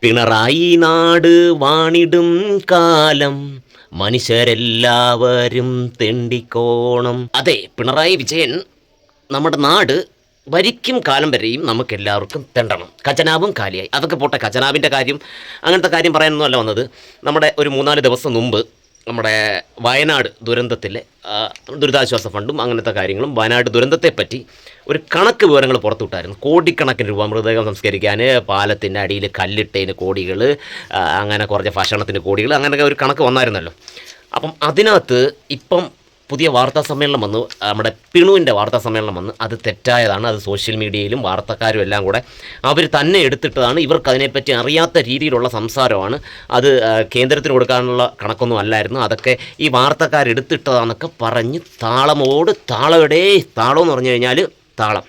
പിണറായി നാട് വാണിടും കാലം. മനുഷ്യരെല്ലാവരും തെണ്ടിക്കോണം. അതെ പിണറായി വിജയൻ നമ്മുടെ നാട് വരിക്കും കാലം വരെയും നമുക്ക് എല്ലാവർക്കും തെണ്ടണം. ഖജനാവും കാലിയായി. അതൊക്കെ പോട്ടെ ഖജനാവിന്റെ കാര്യം അങ്ങനത്തെ കാര്യം പറയാനൊന്നുമല്ല വന്നത്. നമ്മുടെ ഒരു മൂന്നാൽ ദിവസം മുമ്പ് നമ്മുടെ വയനാട് ദുരന്തത്തിലെ ദുരിതാശ്വാസ ഫണ്ടും അങ്ങനത്തെ കാര്യങ്ങളും വയനാട് ദുരന്തത്തെപ്പറ്റി ഒരു കണക്ക് വിവരങ്ങൾ പുറത്തുവിട്ടായിരുന്നു. കോടിക്കണക്കിന് രൂപ മൃതദേഹം സംസ്കരിക്കാൻ പാലത്തിന്റെ അടിയിൽ കല്ലിട്ടതിന് കോടികൾ അങ്ങനെ കുറച്ച് ഭക്ഷണത്തിന് കോടികൾ അങ്ങനെയൊക്കെ ഒരു കണക്ക് വന്നായിരുന്നല്ലോ. അപ്പം അതിനകത്ത് ഇപ്പം പുതിയ വാർത്താ സമ്മേളനം വന്നു. നമ്മുടെ പിണുവിന്റെ വാർത്താ സമ്മേളനം വന്ന്. അത് തെറ്റായതാണ്. അത് സോഷ്യൽ മീഡിയയിലും വാർത്തക്കാരും എല്ലാം കൂടെ അവർ തന്നെ എടുത്തിട്ടതാണ്. ഇവർക്ക് അതിനെപ്പറ്റി അറിയാത്ത രീതിയിലുള്ള സംസാരമാണ്. അത് കേന്ദ്രത്തിന് കൊടുക്കാനുള്ള കണക്കൊന്നും അല്ലായിരുന്നു. അതൊക്കെ ഈ വാർത്തക്കാരെടുത്തിട്ടതാണെന്നൊക്കെ പറഞ്ഞ് താളമോട് താളമെടേ താളം എന്ന് പറഞ്ഞു കഴിഞ്ഞാൽ താളം.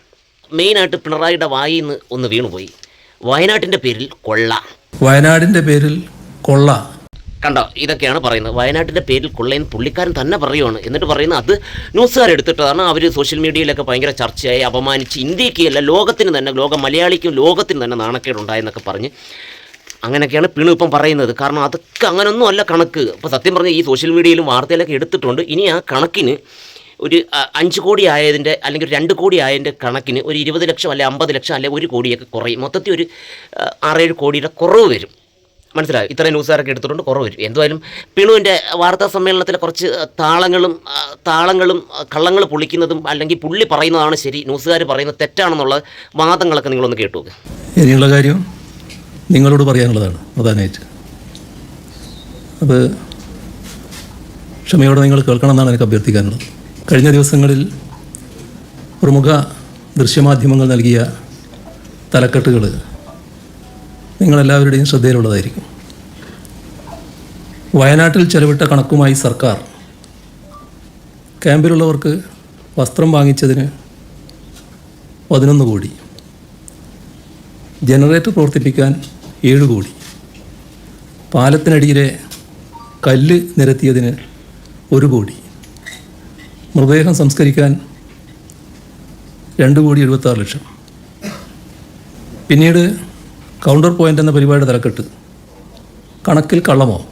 മെയിനായിട്ട് പിണറായിയുടെ വായിൽ നിന്ന് ഒന്ന് വീണുപോയി. വയനാട്ടിന്റെ പേരിൽ കൊള്ള. വയനാടിന്റെ പേരിൽ കൊള്ള. കണ്ടോ ഇതൊക്കെയാണ് പറയുന്നത്. വയനാട്ടിന്റെ പേരിൽ കൊള്ളയെന്ന് പുള്ളിക്കാരൻ തന്നെ പറയുവാണ്. എന്നിട്ട് പറയുന്നത് അത് ന്യൂസുകാരെടുത്തിട്ടതാണ് അവർ സോഷ്യൽ മീഡിയയിലൊക്കെ ഭയങ്കര ചർച്ചയായി അപമാനിച്ച് ഇന്ത്യക്കല്ല ലോകത്തിന് തന്നെ ലോക മലയാളിക്കും ലോകത്തിന് തന്നെ നാണക്കേടുണ്ടായെന്നൊക്കെ പറഞ്ഞ് അങ്ങനെയൊക്കെയാണ് പിണു ഇപ്പം പറയുന്നത്. കാരണം അതൊക്കെ അങ്ങനൊന്നും അല്ല കണക്ക്. ഇപ്പോൾ സത്യം പറഞ്ഞാൽ ഈ സോഷ്യൽ മീഡിയയിലും വാർത്തയിലൊക്കെ എടുത്തിട്ടുണ്ട്. ഇനി ആ കണക്കിന് ഒരു അഞ്ച് കോടി ആയതിന്റെ അല്ലെങ്കിൽ രണ്ട് കോടി ആയതിന്റെ കണക്കിന് ഒരു ഇരുപത് ലക്ഷം അല്ലെ അമ്പത് ലക്ഷം അല്ലെ ഒരു കോടിയൊക്കെ കുറയും. മൊത്തത്തിൽ ഒരു ആറേഴ് കോടിയുടെ കുറവ് വരും. മനസ്സിലായി. ഇത്രയും ന്യൂസുകാരൊക്കെ എടുത്തിട്ടുണ്ട് കുറവ് വരും. എന്തായാലും പിണുവിന്റെ വാർത്താ സമ്മേളനത്തിലെ കുറച്ച് താളങ്ങളും താളങ്ങളും കള്ളങ്ങൾ പൊളിക്കുന്നതും അല്ലെങ്കിൽ പുള്ളി പറയുന്നതാണ് ശരി ന്യൂസുകാർ പറയുന്നത് തെറ്റാണെന്നുള്ള വാദങ്ങളൊക്കെ നിങ്ങളൊന്ന് കേട്ടു ഇനിയുള്ള കാര്യം നിങ്ങളോട് പറയാനുള്ളതാണ് പ്രധാനമായിട്ട്. അത് ക്ഷമയോടെ നിങ്ങൾ കേൾക്കണമെന്നാണ് എനിക്ക് അഭ്യർത്ഥിക്കാനുള്ളത്. കഴിഞ്ഞ ദിവസങ്ങളിൽ പ്രമുഖ ദൃശ്യമാധ്യമങ്ങൾ നൽകിയ തലക്കെട്ടുകൾ നിങ്ങളെല്ലാവരുടെയും ശ്രദ്ധയിലുള്ളതായിരിക്കും. വയനാട്ടിൽ ചെലവിട്ട കണക്കുമായി സർക്കാർ ക്യാമ്പിലുള്ളവർക്ക് വസ്ത്രം വാങ്ങിച്ചതിന് പതിനൊന്ന് കോടി ജനറേറ്റർ പ്രവർത്തിപ്പിക്കാൻ ഏഴ് കോടി പാലത്തിനടിയിലെ കല്ല് നിരത്തിയതിന് ഒരു കോടി മൃതദേഹം സംസ്കരിക്കാൻ രണ്ട് കോടി എഴുപത്താറ് ലക്ഷം. പിന്നീട് കൗണ്ടർ പോയിന്റ് എന്ന പരിപാടിയുടെ തലക്കെട്ട് കണക്കിൽ കള്ളമോ?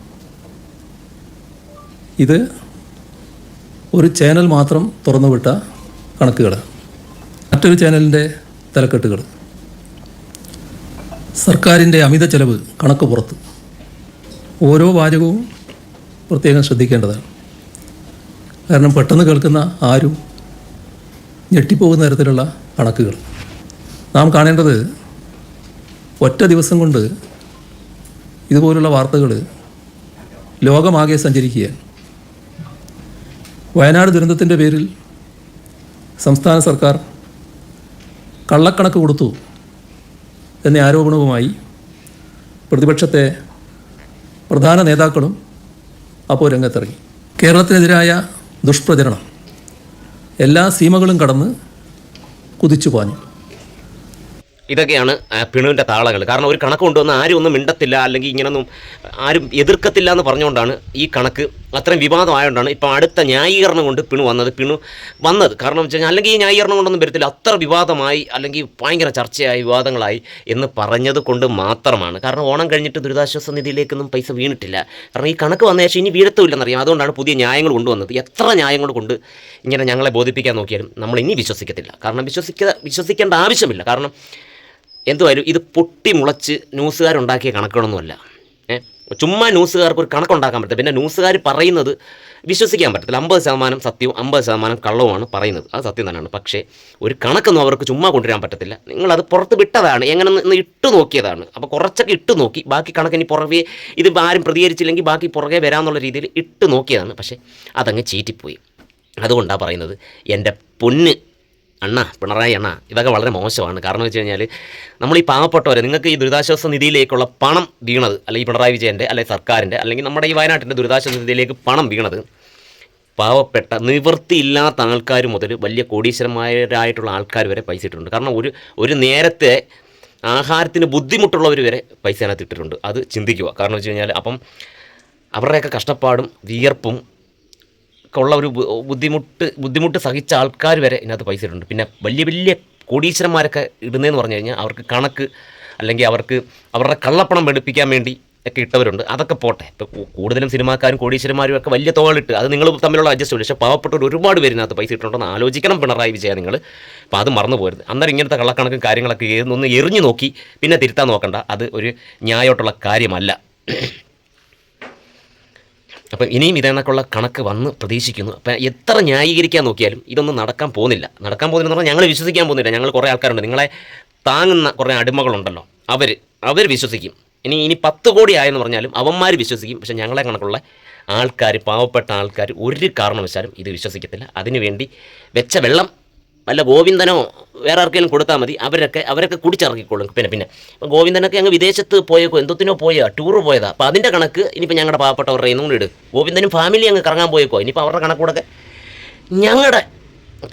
ഇത് ഒരു ചാനൽ മാത്രം തുറന്നുവിട്ട കണക്കുകൾ മറ്റൊരു ചാനലിന്റെ തലക്കെട്ടുകൾ സർക്കാരിന്റെ അമിത ചെലവ് കണക്ക് പുറത്ത്. ഓരോ വാചകവും പ്രത്യേകം ശ്രദ്ധിക്കേണ്ടതാണ്. കാരണം പെട്ടെന്ന് കേൾക്കുന്ന ആരും ഞെട്ടിപ്പോകുന്ന തരത്തിലുള്ള കണക്കുകൾ. നാം കാണേണ്ടത് ഒറ്റ ദിവസം കൊണ്ട് ഇതുപോലുള്ള വാർത്തകൾ ലോകമാകെ സഞ്ചരിക്കുകയാണ്. വയനാട് ദുരന്തത്തിന്റെ പേരിൽ സംസ്ഥാന സർക്കാർ കള്ളക്കണക്ക് കൊടുത്തു എന്ന ആരോപണവുമായി പ്രതിപക്ഷത്തെ പ്രധാന നേതാക്കളും അപ്പോൾ രംഗത്തിറങ്ങി. കേരളത്തിനെതിരായ ദുഷ്പ്രചരണം. എല്ലാ സീമകളും കടന്ന് കുതിച്ചു പാഞ്ഞു ഇതൊക്കെയാണ് പിണുവിന്റെ താളകൾ കാരണം ഒരു കണക്ക് കൊണ്ടുവന്ന് ആരും ഒന്നും മിണ്ടത്തില്ല അല്ലെങ്കിൽ ഇങ്ങനൊന്നും ആരും എതിർക്കത്തില്ല എന്ന് പറഞ്ഞുകൊണ്ടാണ് ഈ കണക്ക് അത്രയും വിവാദമായതുകൊണ്ടാണ് ഇപ്പോൾ അടുത്ത ന്യായീകരണം കൊണ്ട് പിണു വന്നത് പിണു വന്നത്. കാരണം വെച്ച് കഴിഞ്ഞാൽ അല്ലെങ്കിൽ ഈ ന്യായീകരണം കൊണ്ടൊന്നും വരത്തില്ല. അത്ര വിവാദമായി അല്ലെങ്കിൽ ഭയങ്കര ചർച്ചയായി വിവാദങ്ങളായി എന്ന് പറഞ്ഞത് കൊണ്ട് മാത്രമാണ്. കാരണം ഓണം കഴിഞ്ഞിട്ട് ദുരിതാശ്വാസ നിധിയിലേക്കൊന്നും പൈസ വീണിട്ടില്ല. കാരണം ഈ കണക്ക് വന്ന ശേഷം ഇനി വീഴത്തുമില്ലെന്നറിയാം. അതുകൊണ്ടാണ് പുതിയ ന്യായങ്ങൾ കൊണ്ടുവന്നത്. എത്ര ന്യായങ്ങൾ കൊണ്ട് ഇങ്ങനെ ഞങ്ങളെ ബോധിപ്പിക്കാൻ നോക്കിയാലും നമ്മൾ ഇനി വിശ്വസിക്കത്തില്ല. കാരണം വിശ്വസിക്ക വിശ്വസിക്കേണ്ട ആവശ്യമില്ല. കാരണം എന്തുവായാലും ഇത് പൊട്ടി മുളച്ച് ന്യൂസുകാരുണ്ടാക്കിയ കണക്കുകളൊന്നുമല്ല ചുമ്മാ ന്യൂസുകാർക്ക് ഒരു കണക്കുണ്ടാക്കാൻ പറ്റില്ല പിന്നെ ന്യൂസുകാർ പറയുന്നത് വിശ്വസിക്കാൻ പറ്റത്തില്ല. അമ്പത് ശതമാനം സത്യവും അമ്പത് ശതമാനം കള്ളവുമാണ് പറയുന്നത്. അത് സത്യം തന്നെയാണ്. പക്ഷേ ഒരു കണക്കൊന്നും അവർക്ക് ചുമ്മാ കൊണ്ടുവരാൻ പറ്റത്തില്ല. നിങ്ങളത് പുറത്ത് വിട്ടതാണ്. എങ്ങനെ ഒന്ന് ഇട്ട് നോക്കിയതാണ്. അപ്പോൾ കുറച്ചൊക്കെ ഇട്ട് നോക്കി. ബാക്കി കണക്ക് ഇനി പുറകെ ഇത് ആരും പ്രതികരിച്ചില്ലെങ്കിൽ ബാക്കി പുറകെ വരാമെന്നുള്ള രീതിയിൽ ഇട്ട് നോക്കിയതാണ്. പക്ഷേ അതങ്ങ് ചീറ്റിപ്പോയി. അതുകൊണ്ടാണ് പറയുന്നത് എന്റെ പൊന്ന് അണ്ണ പിണറായി അണ്ണ ഇതൊക്കെ വളരെ മോശമാണ്. കാരണം വെച്ച് കഴിഞ്ഞാൽ നമ്മൾ ഈ പാവപ്പെട്ടവരെ നിങ്ങൾക്ക് ഈ ദുരിതാശ്വാസ നിധിയിലേക്കുള്ള പണം വീണത് അല്ലെങ്കിൽ പിണറായി വിജയന്റെ അല്ലെങ്കിൽ സർക്കാരിന്റെ അല്ലെങ്കിൽ നമ്മുടെ ഈ വയനാട്ടിന്റെ ദുരിതാശ്വാസ നിധിയിലേക്ക് പണം വീണത് പാവപ്പെട്ട നിവൃത്തിയില്ലാത്ത ആൾക്കാർ മുതൽ വലിയ കോടീശ്വരന്മാരായിട്ടുള്ള ആൾക്കാർ വരെ പൈസ ഇട്ടിട്ടുണ്ട്. കാരണം ഒരു ഒരു നേരത്തെ ആഹാരത്തിന് ബുദ്ധിമുട്ടുള്ളവർ വരെ പൈസ അതിനകത്ത് ഇട്ടിട്ടുണ്ട്. അത് ചിന്തിക്കുക. കാരണം വെച്ച് കഴിഞ്ഞാൽ അപ്പം അവരുടെയൊക്കെ കഷ്ടപ്പാടും വിയർപ്പും ഉള്ള ഒരു ബുദ്ധിമുട്ട് ബുദ്ധിമുട്ട് സഹിച്ച ആൾക്കാർ വരെ ഇതിനകത്ത് പൈസ ഇടുന്നുണ്ട്. പിന്നെ വലിയ വലിയ കോടീശ്വരന്മാരൊക്കെ ഇടുന്നതെന്ന് പറഞ്ഞു കഴിഞ്ഞാൽ അവർക്ക് കണക്ക് അല്ലെങ്കിൽ അവർക്ക് അവരുടെ കള്ളപ്പണം വെളുപ്പിക്കാൻ വേണ്ടി ഒക്കെ ഇട്ടവരുണ്ട്. അതൊക്കെ പോട്ടെ. ഇപ്പോൾ കൂടുതലും സിനിമാക്കാരും കോടീശ്വരന്മാരും ഒക്കെ വലിയ തോളിട്ട് അത് നിങ്ങൾ തമ്മിലുള്ള അഡ്ജസ്റ്റ് പക്ഷേ പാവപ്പെട്ടവർ ഒരുപാട് പേരിനകത്ത് പൈസ ഇട്ടുണ്ടെന്ന് ആലോചിക്കണം പിണറായി വിജയ നിങ്ങൾ. അപ്പോൾ അത് മറന്നു പോരുത്. അന്നേരം ഇങ്ങനത്തെ കള്ളക്കണക്കും കാര്യങ്ങളൊക്കെ ഒന്ന് എറിഞ്ഞു നോക്കി പിന്നെ തിരുത്താൻ നോക്കണ്ട. അത് ഒരു ന്യായമായിട്ടുള്ള കാര്യമല്ല. അപ്പം ഇനിയും ഇതേണക്കുള്ള കണക്ക് വന്ന് പ്രതീക്ഷിക്കുന്നു. അപ്പം എത്ര ന്യായീകരിക്കാൻ നോക്കിയാലും ഇതൊന്നും നടക്കാൻ പോകുന്നില്ല. നടക്കാൻ പോകുന്നില്ല എന്ന് പറഞ്ഞാൽ ഞങ്ങൾ വിശ്വസിക്കാൻ പോകുന്നില്ല. ഞങ്ങൾ കുറേ ആൾക്കാരുണ്ട്. നിങ്ങളെ താങ്ങുന്ന കുറേ അടിമകളുണ്ടല്ലോ. അവർ അവർ വിശ്വസിക്കും. ഇനി ഇനി പത്ത് കോടി ആയെന്ന് പറഞ്ഞാലും അവന്മാർ വിശ്വസിക്കും. പക്ഷേ ഞങ്ങളെ കണക്കുള്ള ആൾക്കാർ പാവപ്പെട്ട ആൾക്കാർ ഒരു കാരണവശാലും ഇത് വിശ്വസിക്കത്തില്ല. അതിനുവേണ്ടി വെച്ച വെള്ളം വല്ല ഗോവിന്ദനോ വേറെ ആർക്കെങ്കിലും കൊടുത്താൽ മതി. അവരൊക്കെ അവരൊക്കെ കുടിച്ചിറക്കിക്കോളും പിന്നെ പിന്നെ. ഇപ്പം ഗോവിന്ദനൊക്കെ അങ്ങ് വിദേശത്ത് പോയേക്കോ എന്തോത്തിനോ പോയാ ടൂർ പോയതാ. അപ്പോൾ അതിന്റെ കണക്ക് ഇനിയിപ്പോൾ ഞങ്ങളുടെ പാവപ്പെട്ടവരുടെ ഇന്നും കൂടി ഇട്. ഗോവിന്ദനും ഫാമിലി അങ്ങ് കറങ്ങാൻ പോയേക്കോ ഇനിയിപ്പോൾ അവരുടെ കണക്കൂടൊക്കെ ഞങ്ങളുടെ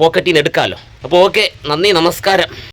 പോക്കറ്റിൽ നിന്ന് എടുക്കാമല്ലോ അപ്പോൾ ഓക്കെ നന്ദി നമസ്കാരം.